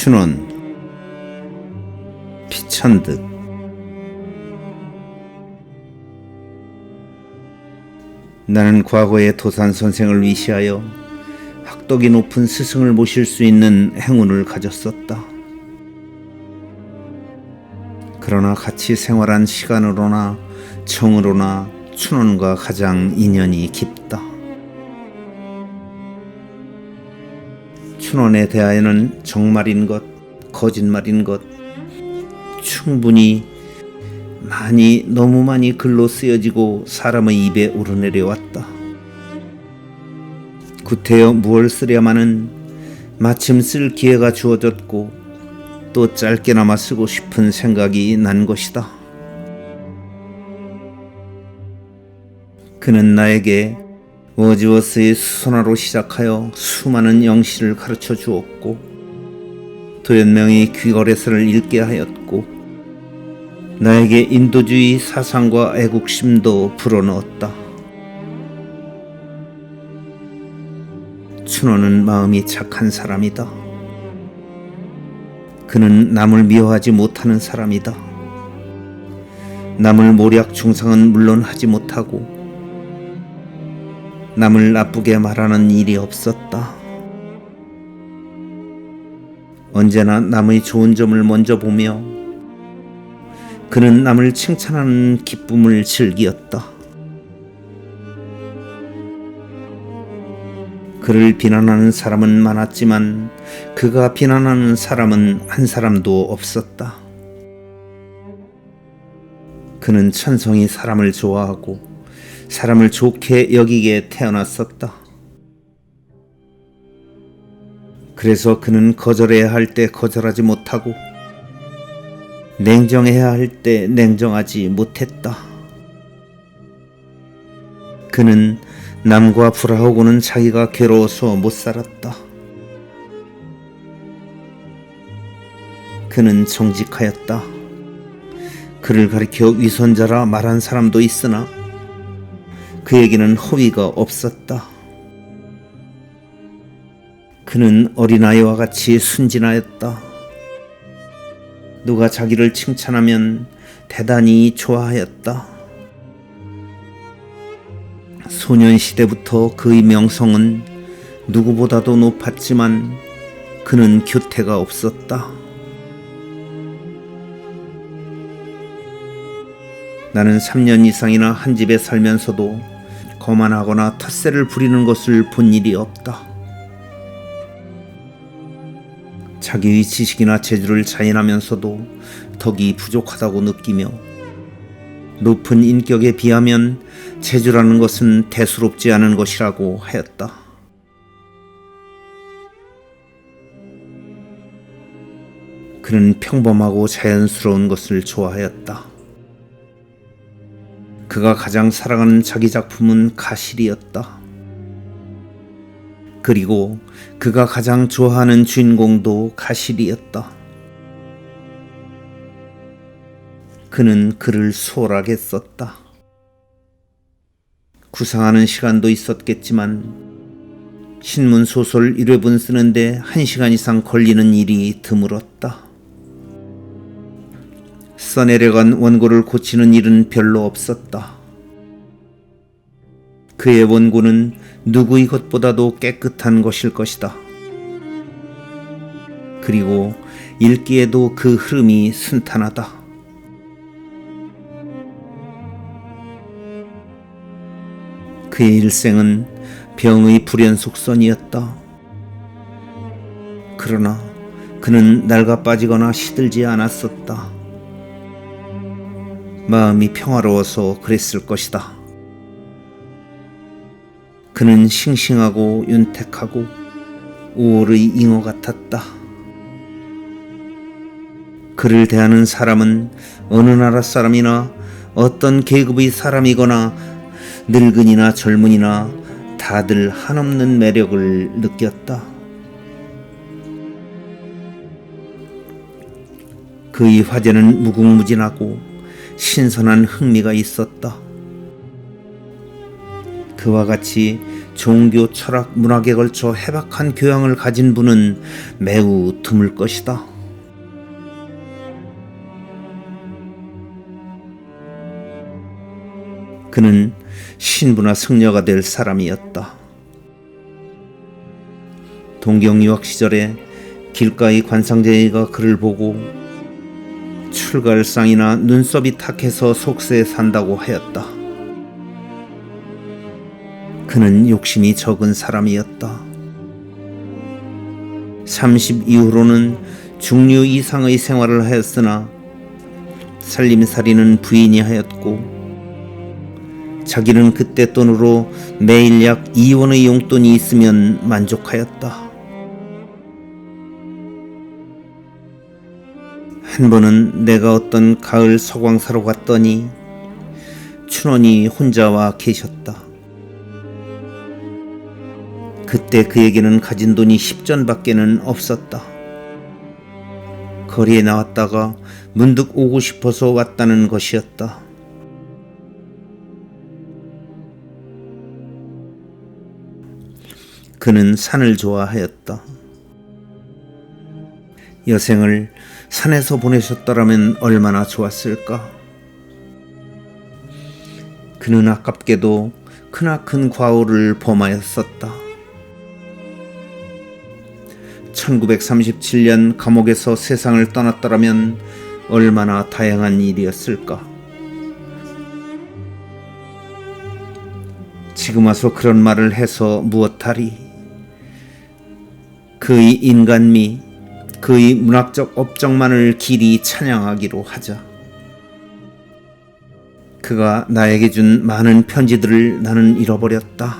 춘원 피천득 나는 과거의 도산 선생을 위시하여 학덕이 높은 스승을 모실 수 있는 행운을 가졌었다. 그러나 같이 생활한 시간으로나 정으로나 춘원과 가장 인연이 깊다. 춘원에 대하여는 정말인 것, 거짓말인 것, 충분히 많이 너무 많이 글로 쓰여지고 사람의 입에 오르내려왔다. 구태여 무얼 쓰려마는 마침 쓸 기회가 주어졌고 또 짧게나마 쓰고 싶은 생각이 난 것이다. 그는 나에게 워즈워스의 수선화로 시작하여 수많은 영시를 가르쳐 주었고 도연명의 귀거래서를 읽게 하였고 나에게 인도주의 사상과 애국심도 불어넣었다. 춘호는 마음이 착한 사람이다. 그는 남을 미워하지 못하는 사람이다. 남을 모략 중상은 물론 하지 못하고 남을 나쁘게 말하는 일이 없었다. 언제나 남의 좋은 점을 먼저 보며 그는 남을 칭찬하는 기쁨을 즐기었다. 그를 비난하는 사람은 많았지만 그가 비난하는 사람은 한 사람도 없었다. 그는 천성이 사람을 좋아하고 사람을 좋게 여기게 태어났었다. 그래서 그는 거절해야 할 때 거절하지 못하고 냉정해야 할 때 냉정하지 못했다. 그는 남과 불화하고는 자기가 괴로워서 못 살았다. 그는 정직하였다. 그를 가리켜 위선자라 말한 사람도 있으나 그에게는 허위가 없었다. 그는 어린아이와 같이 순진하였다. 누가 자기를 칭찬하면 대단히 좋아하였다. 소년 시대부터 그의 명성은 누구보다도 높았지만 그는 교태가 없었다. 나는 3년 이상이나 한 집에 살면서도 거만하거나 텃세를 부리는 것을 본 일이 없다. 자기의 지식이나 재주를 자인하면서도 덕이 부족하다고 느끼며 높은 인격에 비하면 재주라는 것은 대수롭지 않은 것이라고 하였다. 그는 평범하고 자연스러운 것을 좋아하였다. 그가 가장 사랑하는 자기 작품은 가실이었다. 그리고 그가 가장 좋아하는 주인공도 가실이었다. 그는 글을 수월하게 썼다. 구상하는 시간도 있었겠지만 신문 소설 1회분 쓰는데 1시간 이상 걸리는 일이 드물었다. 써내려간 원고를 고치는 일은 별로 없었다. 그의 원고는 누구의 것보다도 깨끗한 것일 것이다. 그리고 읽기에도 그 흐름이 순탄하다. 그의 일생은 병의 불연속선이었다. 그러나 그는 낡아 빠지거나 시들지 않았었다. 마음이 평화로워서 그랬을 것이다. 그는 싱싱하고 윤택하고 5월의 잉어 같았다. 그를 대하는 사람은 어느 나라 사람이나 어떤 계급의 사람이거나 늙은이나 젊은이나 다들 한없는 매력을 느꼈다. 그의 화제는 무궁무진하고 신선한 흥미가 있었다. 그와 같이 종교, 철학, 문학에 걸쳐 해박한 교양을 가진 분은 매우 드물 것이다. 그는 신부나 승려가 될 사람이었다. 동경 유학 시절에 길가의 관상제이가 그를 보고 출갈상이나 눈썹이 탁해서 속세에 산다고 하였다. 그는 욕심이 적은 사람이었다. 30 이후로는 중류 이상의 생활을 하였으나 살림살이는 부인이 하였고 자기는 그때 돈으로 매일 약 2원의 용돈이 있으면 만족하였다. 한 번은 내가 어떤 가을 서광사로 갔더니 춘원이 혼자 와 계셨다. 그때 그에게는 가진 돈이 10전밖에는 없었다. 거리에 나왔다가 문득 오고 싶어서 왔다는 것이었다. 그는 산을 좋아하였다. 여생을 산에서 보내셨더라면 얼마나 좋았을까? 그는 아깝게도 크나큰 과오를 범하였었다. 1937년 감옥에서 세상을 떠났더라면 얼마나 다양한 일이었을까? 지금 와서 그런 말을 해서 무엇하리? 그의 인간미, 그의 문학적 업적만을 길이 찬양하기로 하자. 그가 나에게 준 많은 편지들을 나는 잃어버렸다.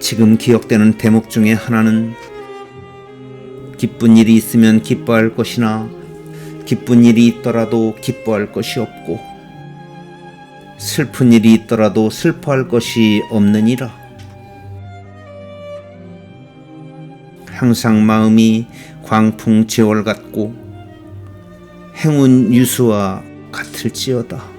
지금 기억되는 대목 중에 하나는 기쁜 일이 있으면 기뻐할 것이나 기쁜 일이 있더라도 기뻐할 것이 없고 슬픈 일이 있더라도 슬퍼할 것이 없느니라. 항상 마음이 광풍 제월 같고 행운 유수와 같을지어다.